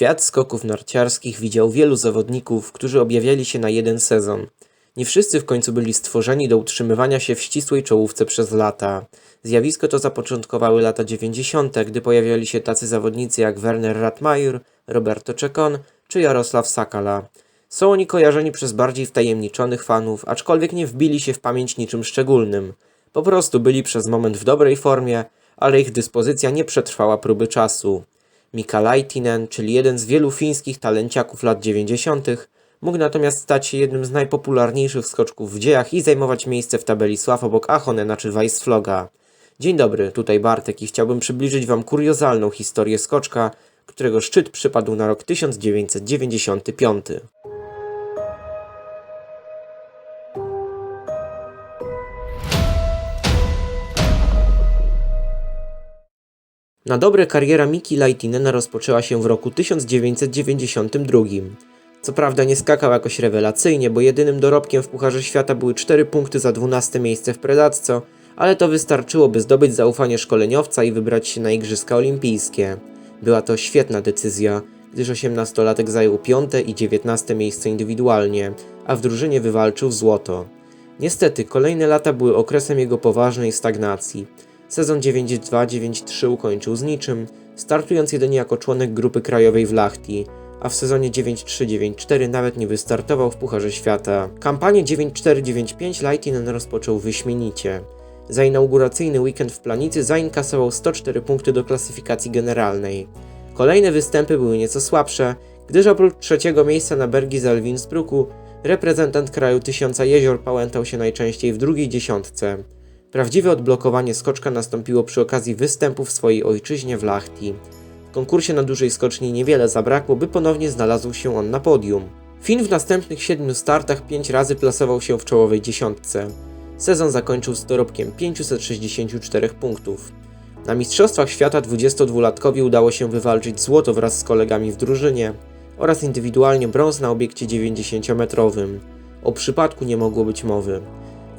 Świat skoków narciarskich widział wielu zawodników, którzy objawiali się na jeden sezon. Nie wszyscy w końcu byli stworzeni do utrzymywania się w ścisłej czołówce przez lata. Zjawisko to zapoczątkowały lata 90., gdy pojawiali się tacy zawodnicy jak Werner Radmajur, Roberto Czekon czy Jarosław Sakala. Są oni kojarzeni przez bardziej wtajemniczonych fanów, aczkolwiek nie wbili się w pamięć niczym szczególnym. Po prostu byli przez moment w dobrej formie, ale ich dyspozycja nie przetrwała próby czasu. Mika Laitinen, czyli jeden z wielu fińskich talenciaków lat 90., mógł natomiast stać się jednym z najpopularniejszych skoczków w dziejach i zajmować miejsce w tabeli sław obok Achonena czy Weissfloga. Dzień dobry, tutaj Bartek i chciałbym przybliżyć Wam kuriozalną historię skoczka, którego szczyt przypadł na rok 1995. Na dobre kariera Miki Laitinena rozpoczęła się w roku 1992. Co prawda nie skakał jakoś rewelacyjnie, bo jedynym dorobkiem w Pucharze Świata były 4 punkty za 12 miejsce w Predacco, ale to wystarczyło, by zdobyć zaufanie szkoleniowca i wybrać się na Igrzyska Olimpijskie. Była to świetna decyzja, gdyż 18-latek zajął 5 i 19 miejsce indywidualnie, a w drużynie wywalczył złoto. Niestety, kolejne lata były okresem jego poważnej stagnacji. Sezon 9-2-9-3 ukończył z niczym, startując jedynie jako członek grupy krajowej w Lahti, a w sezonie 9-3-9-4 nawet nie wystartował w Pucharze Świata. Kampanię 9-4-9-5 Laitinen rozpoczął wyśmienicie. Za inauguracyjny weekend w Planicy zainkasował 104 punkty do klasyfikacji generalnej. Kolejne występy były nieco słabsze, gdyż oprócz trzeciego miejsca na Bergi z Innsbrucku, reprezentant kraju Tysiąca Jezior pałętał się najczęściej w drugiej dziesiątce. Prawdziwe odblokowanie skoczka nastąpiło przy okazji występu w swojej ojczyźnie w Lahti. W konkursie na dużej skoczni niewiele zabrakło, by ponownie znalazł się on na podium. Fin w następnych siedmiu startach pięć razy plasował się w czołowej dziesiątce. Sezon zakończył z dorobkiem 564 punktów. Na Mistrzostwach Świata 22-latkowi udało się wywalczyć złoto wraz z kolegami w drużynie oraz indywidualnie brąz na obiekcie 90-metrowym. O przypadku nie mogło być mowy.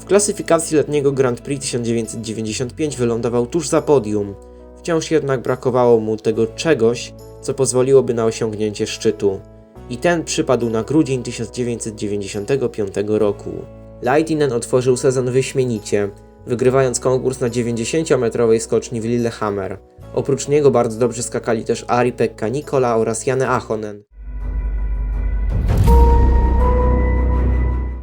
W klasyfikacji letniego Grand Prix 1995 wylądował tuż za podium. Wciąż jednak brakowało mu tego czegoś, co pozwoliłoby na osiągnięcie szczytu. I ten przypadł na grudzień 1995 roku. Leitinen otworzył sezon wyśmienicie, wygrywając konkurs na 90-metrowej skoczni w Lillehammer. Oprócz niego bardzo dobrze skakali też Ari Pekka Nikola oraz Janne Ahonen.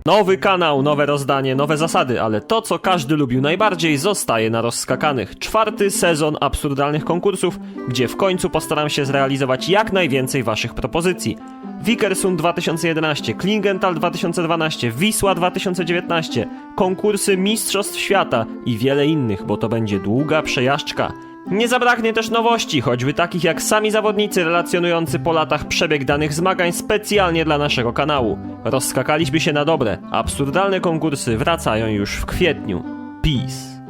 Nowy kanał, nowe rozdanie, nowe zasady, ale to, co każdy lubił najbardziej, zostaje na rozskakanych. Czwarty sezon absurdalnych konkursów, gdzie w końcu postaram się zrealizować jak najwięcej waszych propozycji. Wikersund 2011, Klingenthal 2012, Wisła 2019, konkursy Mistrzostw Świata i wiele innych, bo to będzie długa przejażdżka. Nie zabraknie też nowości, choćby takich jak sami zawodnicy relacjonujący po latach przebieg danych zmagań specjalnie dla naszego kanału. Rozskakaliśmy się na dobre. Absurdalne konkursy wracają już w kwietniu. Peace.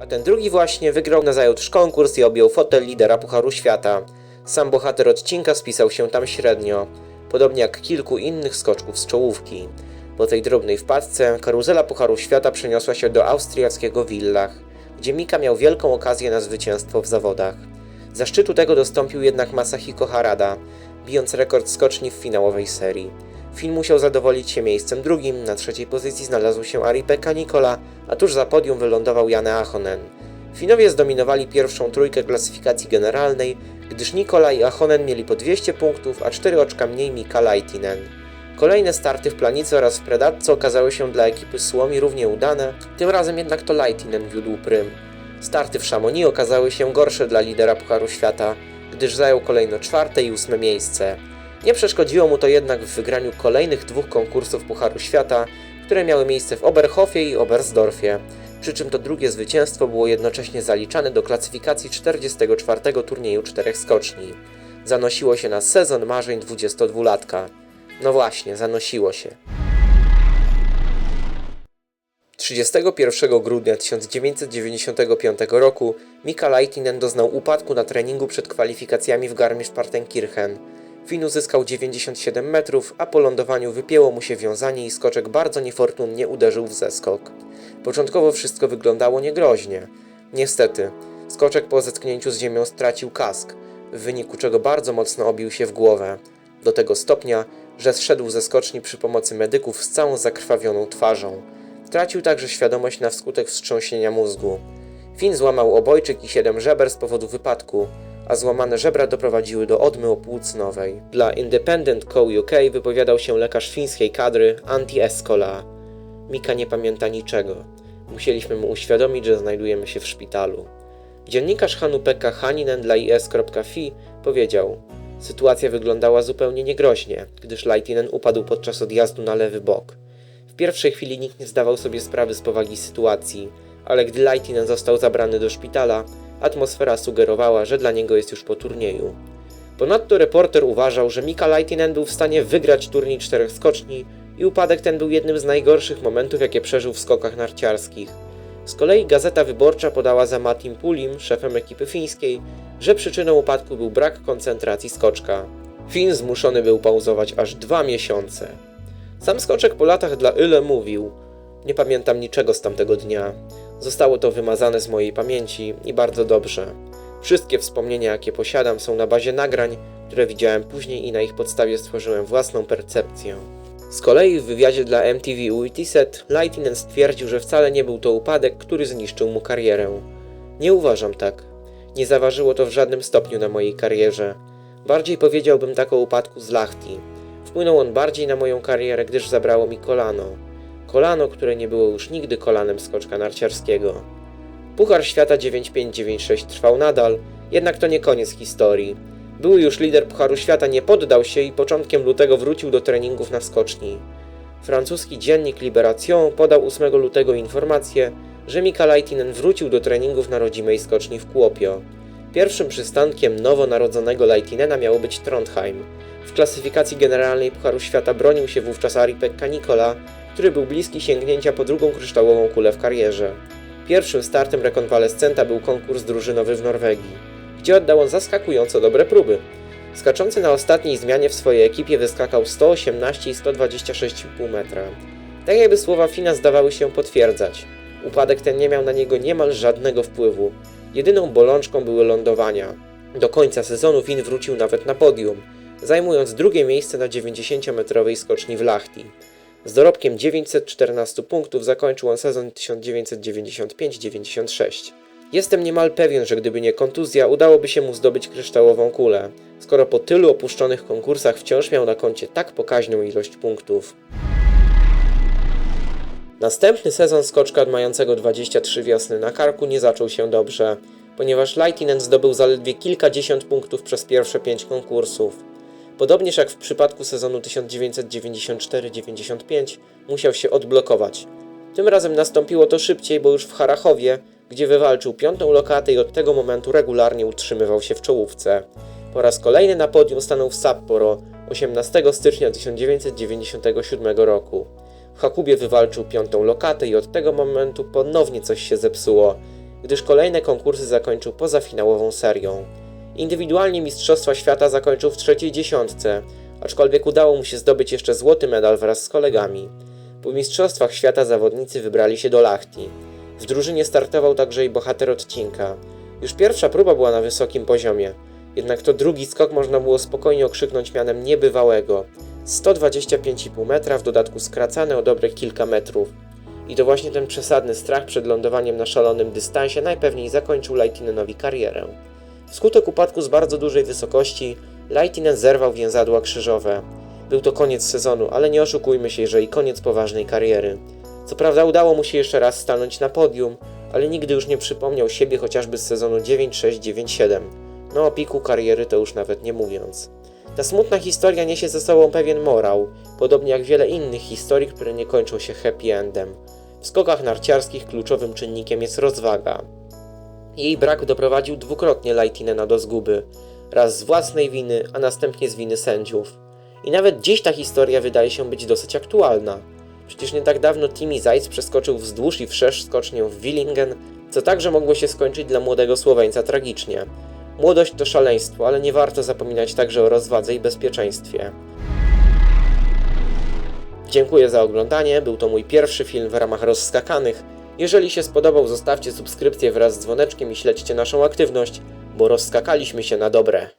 A ten drugi właśnie wygrał nazajutrz konkurs i objął fotel lidera Pucharu Świata. Sam bohater odcinka spisał się tam średnio, podobnie jak kilku innych skoczków z czołówki. Po tej drobnej wpadce karuzela Pucharu Świata przeniosła się do austriackiego Villach, gdzie Mika miał wielką okazję na zwycięstwo w zawodach. Za szczytu tego dostąpił jednak Masahiko Harada, bijąc rekord skoczni w finałowej serii. Fin musiał zadowolić się miejscem drugim, na trzeciej pozycji znalazł się Ari Pekka Nikola, a tuż za podium wylądował Janne Ahonen. Finowie zdominowali pierwszą trójkę klasyfikacji generalnej, gdyż Nikola i Ahonen mieli po 200 punktów, a 4 oczka mniej Mika Laitinen. Kolejne starty w Planicy oraz w Predatce okazały się dla ekipy Słomi równie udane, tym razem jednak to Laitinen wiódł prym. Starty w Chamonix okazały się gorsze dla lidera Pucharu Świata, gdyż zajął kolejno czwarte i ósme miejsce. Nie przeszkodziło mu to jednak w wygraniu kolejnych dwóch konkursów Pucharu Świata, które miały miejsce w Oberhofie i Oberstdorfie, przy czym to drugie zwycięstwo było jednocześnie zaliczane do klasyfikacji 44. turnieju czterech skoczni. Zanosiło się na sezon marzeń 22-latka. No właśnie, zanosiło się. 31 grudnia 1995 roku Mika Laitinen doznał upadku na treningu przed kwalifikacjami w Garmisch-Partenkirchen. Fin uzyskał 97 metrów, a po lądowaniu wypięło mu się wiązanie i skoczek bardzo niefortunnie uderzył w zeskok. Początkowo wszystko wyglądało niegroźnie. Niestety, Skoczek po zetknięciu z ziemią stracił kask, w wyniku czego bardzo mocno obił się w głowę. Do tego stopnia, że zszedł ze skoczni przy pomocy medyków z całą zakrwawioną twarzą. Tracił także świadomość na wskutek wstrząsienia mózgu. Finn złamał obojczyk i siedem żeber z powodu wypadku, a złamane żebra doprowadziły do odmy opłucnowej. Dla Independent Co UK wypowiadał się lekarz fińskiej kadry Antti Eskola. Mika nie pamięta niczego. Musieliśmy mu uświadomić, że znajdujemy się w szpitalu. Dziennikarz Hanu-Pekka Haninen dla is.fi powiedział Sytuacja wyglądała zupełnie niegroźnie, gdyż Leitinen upadł podczas odjazdu na lewy bok. W pierwszej chwili nikt nie zdawał sobie sprawy z powagi sytuacji, ale gdy Leitinen został zabrany do szpitala, atmosfera sugerowała, że dla niego jest już po turnieju. Ponadto reporter uważał, że Mika Leitinen był w stanie wygrać turniej czterech skoczni i upadek ten był jednym z najgorszych momentów, jakie przeżył w skokach narciarskich. Z kolei Gazeta Wyborcza podała za Matim Pulim, szefem ekipy fińskiej, że przyczyną upadku był brak koncentracji skoczka. Finn zmuszony był pauzować aż dwa miesiące. Sam skoczek po latach dla Yle mówił: Nie pamiętam niczego z tamtego dnia. Zostało to wymazane z mojej pamięci i bardzo dobrze. Wszystkie wspomnienia, jakie posiadam, są na bazie nagrań, które widziałem później i na ich podstawie stworzyłem własną percepcję. Z kolei w wywiadzie dla MTV Uitiset Leitinen stwierdził, że wcale nie był to upadek, który zniszczył mu karierę. Nie uważam tak. Nie zaważyło to w żadnym stopniu na mojej karierze. Bardziej powiedziałbym tak o upadku z Lahti. Wpłynął on bardziej na moją karierę, gdyż zabrało mi kolano. Kolano, które nie było już nigdy kolanem skoczka narciarskiego. Puchar Świata 9596 trwał nadal, jednak to nie koniec historii. Były już lider Pucharu Świata nie poddał się i początkiem lutego wrócił do treningów na skoczni. Francuski dziennik Libération podał 8 lutego informację, że Mika Leitinen wrócił do treningów na rodzimej skoczni w Kuopio. Pierwszym przystankiem nowonarodzonego Leitinena miało być Trondheim. W klasyfikacji generalnej Pucharu Świata bronił się wówczas Ari-Pekka Nikola, który był bliski sięgnięcia po drugą kryształową kulę w karierze. Pierwszym startem rekonwalescenta był konkurs drużynowy w Norwegii gdzie oddał on zaskakująco dobre próby. Skaczący na ostatniej zmianie w swojej ekipie wyskakał 118 i 126,5 metra. Tak jakby słowa Fina zdawały się potwierdzać. Upadek ten nie miał na niego niemal żadnego wpływu. Jedyną bolączką były lądowania. Do końca sezonu Fin wrócił nawet na podium, zajmując drugie miejsce na 90-metrowej skoczni w Lahti. Z dorobkiem 914 punktów zakończył on sezon 1995-96. Jestem niemal pewien, że gdyby nie kontuzja, udałoby się mu zdobyć kryształową kulę, skoro po tylu opuszczonych konkursach wciąż miał na koncie tak pokaźną ilość punktów. Następny sezon skoczka mającego 23 wiosny na karku nie zaczął się dobrze, ponieważ Leitinen zdobył zaledwie kilkadziesiąt punktów przez pierwsze pięć konkursów. Podobnież jak w przypadku sezonu 1994-95 musiał się odblokować. Tym razem nastąpiło to szybciej, bo już w Harachowie gdzie wywalczył piątą lokatę i od tego momentu regularnie utrzymywał się w czołówce. Po raz kolejny na podium stanął w Sapporo 18 stycznia 1997 roku. W Hakubie wywalczył piątą lokatę i od tego momentu ponownie coś się zepsuło, gdyż kolejne konkursy zakończył pozafinałową serią. Indywidualnie Mistrzostwa Świata zakończył w trzeciej dziesiątce, aczkolwiek udało mu się zdobyć jeszcze złoty medal wraz z kolegami. Po Mistrzostwach Świata zawodnicy wybrali się do Lahti. W drużynie startował także i bohater odcinka. Już pierwsza próba była na wysokim poziomie, jednak to drugi skok można było spokojnie okrzyknąć mianem niebywałego. 125,5 metra, w dodatku skracane o dobre kilka metrów. I to właśnie ten przesadny strach przed lądowaniem na szalonym dystansie najpewniej zakończył Leitinenowi karierę. Wskutek upadku z bardzo dużej wysokości, Leitinen zerwał więzadła krzyżowe. Był to koniec sezonu, ale nie oszukujmy się, że i koniec poważnej kariery. Co prawda udało mu się jeszcze raz stanąć na podium, ale nigdy już nie przypomniał siebie chociażby z sezonu 9-6-9-7. No o piku kariery to już nawet nie mówiąc. Ta smutna historia niesie ze sobą pewien morał, podobnie jak wiele innych historii, które nie kończą się happy endem. W skokach narciarskich kluczowym czynnikiem jest rozwaga. Jej brak doprowadził dwukrotnie Leitinena do zguby. Raz z własnej winy, a następnie z winy sędziów. I nawet dziś ta historia wydaje się być dosyć aktualna. Przecież nie tak dawno Timmy Zajc przeskoczył wzdłuż i wszerz skocznię w Willingen, co także mogło się skończyć dla młodego Słoweńca tragicznie. Młodość to szaleństwo, ale nie warto zapominać także o rozwadze i bezpieczeństwie. Dziękuję za oglądanie, był to mój pierwszy film w ramach rozskakanych. Jeżeli się spodobał, zostawcie subskrypcję wraz z dzwoneczkiem i śledźcie naszą aktywność, bo rozskakaliśmy się na dobre.